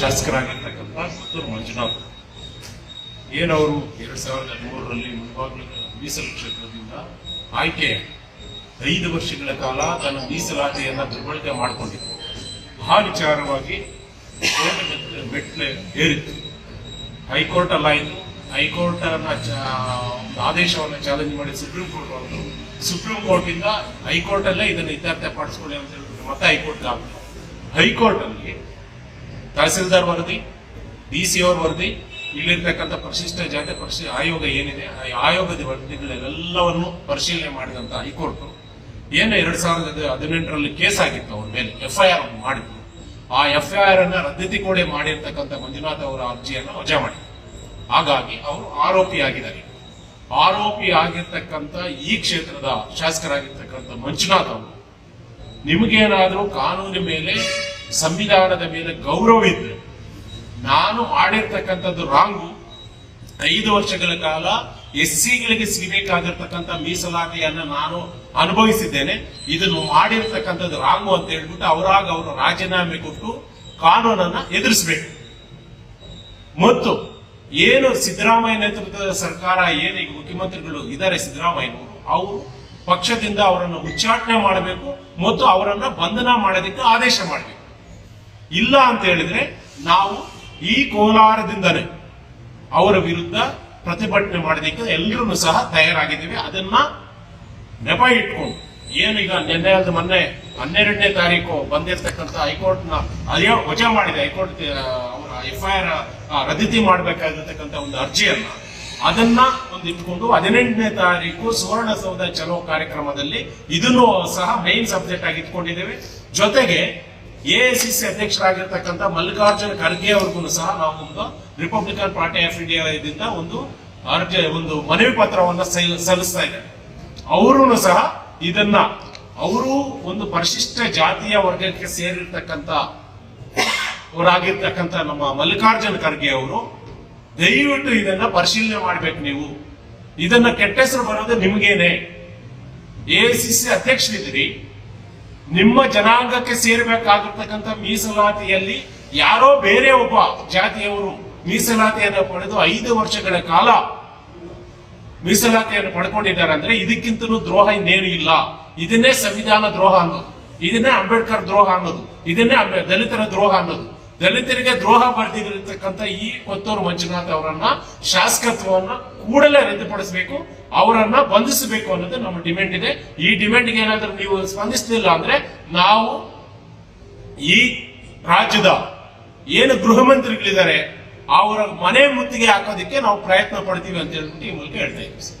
ಶಾಸಕರಾಗಿರ್ತಕ್ಕಂಥ ಪುತ್ತೂರು ಮಂಜುನಾಥ್. ಏನವರು ಎರಡ್ ಸಾವಿರದ ಮೂರರಲ್ಲಿ ಮುಳಬಾಗಿಲು ಮೀಸಲು ಕ್ಷೇತ್ರದಿಂದ ಆಯ್ಕೆ ಐದು ವರ್ಷಗಳ ಕಾಲ ತನ್ನ ಮೀಸಲಾತಿಯನ್ನ ದುರ್ಬಳಕೆ ಮಾಡಿಕೊಂಡಿತ್ತು ಆ ವಿಚಾರವಾಗಿ ಮೆಟ್ಲೆ- ಏರಿತ್ತು. ಹೈಕೋರ್ಟ್ ಅಲ್ಲ ಇದು. ಹೈಕೋರ್ಟ್ ಆದೇಶವನ್ನು ಚಾಲೆಂಜ್ ಮಾಡಿ ಸುಪ್ರೀಂ ಕೋರ್ಟ್ ಅವರು ಸುಪ್ರೀಂ ಕೋರ್ಟ್ ಇಂದ ಹೈಕೋರ್ಟ್ ಇದನ್ನು ಇತ್ಯರ್ಥ ಪಡಿಸ್ಕೊಳ್ಳಿ ಅಂತ ಹೇಳ್ಬಿಟ್ಟು ಮತ್ತೆ ಹೈಕೋರ್ಟ್ ಆಗ್ತದೆ ಹೈಕೋರ್ಟ್ ಅಲ್ಲಿ ತಹಸೀಲ್ದಾರ್ ವರದಿ, ಡಿ ಸಿ ಅವ್ರ ವರದಿ, ಇಲ್ಲಿರ್ತಕ್ಕಂಥ ಪರಿಶಿಷ್ಟ ಜಾತಿ ಪರಿಶಿ, ಆಯೋಗ ಏನಿದೆ, ಆ ಆಯೋಗದ ವರದಿಗಳೆಲ್ಲವನ್ನು ಪರಿಶೀಲನೆ ಮಾಡಿದಂತ ಹೈಕೋರ್ಟ್ ಏನು ಎರಡ್ ಸಾವಿರದ ಹದಿನೆಂಟರಲ್ಲಿ ಕೇಸ್ ಆಗಿತ್ತು ಅವ್ರ ಮೇಲೆ ಎಫ್ ಎಫ್ಐಆರ್ ಮಾಡಿದ್ರು ಆ ಎಫ್ ಐ ಆರ್ ಅನ್ನ ರದ್ದತಿ ಮಾಡಿರ್ತಕ್ಕಂಥ ಮಂಜುನಾಥ್ ಅವರ ಅರ್ಜಿಯನ್ನು ವಜಾ ಮಾಡಿದ್ರು. ಹಾಗಾಗಿ ಅವರು ಆರೋಪಿ ಆಗಿದ್ದಾರೆ. ಆರೋಪಿ ಆಗಿರ್ತಕ್ಕಂಥ ಈ ಕ್ಷೇತ್ರದ ಶಾಸಕರಾಗಿರ್ತಕ್ಕಂಥ ಮಂಜುನಾಥ್ ಅವರು ನಿಮಗೇನಾದರೂ ಕಾನೂನಿನ ಮೇಲೆ ಸಂವಿಧಾನದ ಮೇಲೆ ಗೌರವ ಇದ್ರೆ ನಾನು ಮಾಡಿರ್ತಕ್ಕಂಥದ್ದು ರಾಂಗು, ಐದು ವರ್ಷಗಳ ಕಾಲ ಎಸ್ ಸಿಗಳಿಗೆ ಸಿಗಬೇಕಾಗಿರ್ತಕ್ಕಂಥ ಮೀಸಲಾತಿಯನ್ನ ನಾನು ಅನುಭವಿಸಿದ್ದೇನೆ. ಇದನ್ನು ಮಾಡಿರ್ತಕ್ಕಂಥದ್ದು ರಾಂಗು ಅಂತ ಹೇಳ್ಬಿಟ್ಟು ಅವರಾಗ ಅವರು ರಾಜೀನಾಮೆ ಕೊಟ್ಟು ಕಾನೂನನ್ನ ಎದುರಿಸಬೇಕು. ಮತ್ತು ಏನು ಸಿದ್ದರಾಮಯ್ಯ ನೇತೃತ್ವದ ಸರ್ಕಾರ, ಏನೀಗ ಮುಖ್ಯಮಂತ್ರಿಗಳು ಇದ್ದಾರೆ ಸಿದ್ದರಾಮಯ್ಯನವರು ಅವರು ಪಕ್ಷದಿಂದ ಅವರನ್ನು ಉಚ್ಚಾಟನೆ ಮಾಡಬೇಕು ಮತ್ತು ಅವರನ್ನ ಬಂಧನ ಮಾಡೋದಕ್ಕೆ ಆದೇಶ ಮಾಡಬೇಕು. ಇಲ್ಲ ಅಂತ ಹೇಳಿದ್ರೆ ನಾವು ಈ ಕೋಲಾರದಿಂದನೇ ಅವರ ವಿರುದ್ಧ ಪ್ರತಿಭಟನೆ ಮಾಡೋದಕ್ಕೆ ಎಲ್ಲರೂ ಸಹ ತಯಾರಾಗಿದ್ದೀವಿ. ಅದನ್ನ ನೆಪ ಇಟ್ಕೊಂಡು, ಏನೀಗ ನಿನ್ನೆ ಅದು ಮೊನ್ನೆ ಹನ್ನೆರಡನೇ ತಾರೀಕು ಬಂದಿರತಕ್ಕಂಥ ಹೈಕೋರ್ಟ್ನ ಅದೇ ವಜಾ ಮಾಡಿದೆ ಹೈಕೋರ್ಟ್ ಅವರ ಎಫ್ ಐ ಆರ್ ರದ್ದತಿ ಮಾಡಬೇಕಾಗಿರ್ತಕ್ಕಂಥ ಒಂದು ಅರ್ಜಿಯನ್ನ ಅದನ್ನ ಒಂದು ಇಟ್ಕೊಂಡು ಹದಿನೆಂಟನೇ ತಾರೀಕು ಸುವರ್ಣಸೌಧ ಚಲೋ ಕಾರ್ಯಕ್ರಮದಲ್ಲಿ ಇದನ್ನು ಸಹ ಮೈನ್ ಸಬ್ಜೆಕ್ಟ್ ಆಗಿ ಇಟ್ಕೊಂಡಿದ್ದೇವೆ. ಜೊತೆಗೆ ಎಐಸಿಸಿ ಅಧ್ಯಕ್ಷರಾಗಿರ್ತಕ್ಕಂಥ ಮಲ್ಲಿಕಾರ್ಜುನ ಖರ್ಗೆ ಅವ್ರಿಗೂ ಸಹ ನಾವು ಒಂದು ರಿಪಬ್ಲಿಕನ್ ಪಾರ್ಟಿ ಆಫ್ ಇಂಡಿಯಾ ಇದರಿಂದ ಒಂದು ಅರ್ಜಿ ಒಂದು ಮನವಿ ಪತ್ರವನ್ನು ಸಲ್- ಸಲ್ಲಿಸ್ತಾ ಇದ್ದಾರೆ. ಅವರು ಸಹ ಇದನ್ನ ಅವರು ಒಂದು ಪರಿಶಿಷ್ಟ ಜಾತಿಯ ವರ್ಗಕ್ಕೆ ಸೇರಿರ್ತಕ್ಕಂಥ ಅವರಾಗಿರ್ತಕ್ಕಂಥ ನಮ್ಮ ಮಲ್ಲಿಕಾರ್ಜುನ ಖರ್ಗೆ ಅವರು ದಯವಿಟ್ಟು ಇದನ್ನ ಪರಿಶೀಲನೆ ಮಾಡ್ಬೇಕು ನೀವು. ಇದನ್ನ ಕೆಟ್ಟ ಹೆಸರು ಬರೋದು ನಿಮ್ಗೇನೆ. ಸಿ ಅಧ್ಯಕ್ಷರಿದ್ದೀರಿ. ನಿಮ್ಮ ಜನಾಂಗಕ್ಕೆ ಸೇರಬೇಕಾಗಿರ್ತಕ್ಕಂಥ ಮೀಸಲಾತಿಯಲ್ಲಿ ಯಾರೋ ಬೇರೆ ಒಬ್ಬ ಜಾತಿಯವರು ಮೀಸಲಾತಿಯನ್ನು ಪಡೆದು ಐದು ವರ್ಷಗಳ ಕಾಲ ಮೀಸಲಾತಿಯನ್ನು ಪಡ್ಕೊಂಡಿದ್ದಾರೆ ಅಂದ್ರೆ ಇದಕ್ಕಿಂತಲೂ ದ್ರೋಹ ಇನ್ನೇನು ಇಲ್ಲ. ಇದನ್ನೇ ಸಂವಿಧಾನ ದ್ರೋಹ ಅನ್ನೋದು. ಇದನ್ನೇ ಅಂಬೇಡ್ಕರ್ ದ್ರೋಹ ಅನ್ನೋದು. ಇದನ್ನೇ ದಲಿತರ ದ್ರೋಹ ಅನ್ನೋದು. ದಲಿತರಿಗೆ ದ್ರೋಹ ಬರೆದಿರತಕ್ಕಂಥ ಈ ಕೊತ್ತೂರು ಮಂಜುನಾಥ್ ಅವರನ್ನ ಶಾಸಕತ್ವವನ್ನ ಕೂಡಲೇ ರದ್ದುಪಡಿಸಬೇಕು, ಅವರನ್ನ ಬಂಧಿಸಬೇಕು ಅನ್ನೋದು ನಮ್ಮ ಡಿಮ್ಯಾಂಡ್ ಇದೆ. ಈ ಡಿಮ್ಯಾಂಡ್ಗೆ ಏನಾದ್ರೂ ನೀವು ಸ್ಪಂದಿಸಲಿಲ್ಲ ಅಂದ್ರೆ ನಾವು ಈ ರಾಜ್ಯದ ಏನು ಗೃಹ ಮಂತ್ರಿಗಳಿದ್ದಾರೆ ಅವರ ಮನೆ ಮುತ್ತಿಗೆ ಹಾಕೋದಕ್ಕೆ ನಾವು ಪ್ರಯತ್ನ ಪಡ್ತೀವಿ ಅಂತ ಹೇಳ್ಬಿಟ್ಟು ಈ ಮೂಲಕ ಹೇಳ್ತಾ ಇದ್ದೀವಿ